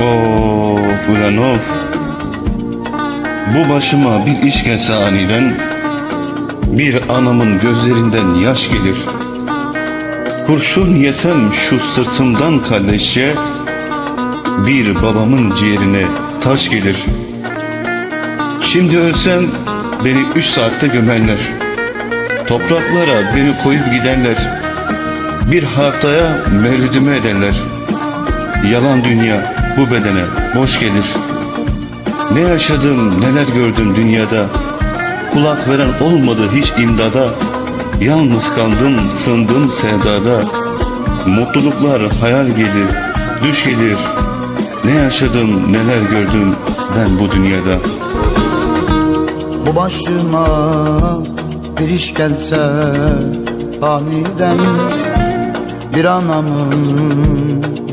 Of ulan of. Bu başıma bir iş gelse aniden Bir anamın gözlerinden yaş gelir. Kurşun yesem şu sırtımdan kalleşçe Bir babamın ciğerine taş gelir. Şimdi ölsem beni üç saatte gömerler. Topraklara beni koyup giderler. Bir haftaya mevlüdümü ederler. Yalan dünya bu bedene. Boş gelir. Ne yaşadım neler gördüm dünyada? Kulak veren olmadı hiç imdada. Yalnız kaldım sındım sevdada. Mutluluklar hayal gelir düş gelir. Ne yaşadım neler gördüm ben bu dünyada? Bu başıma bir iş gelse aniden Bir anamın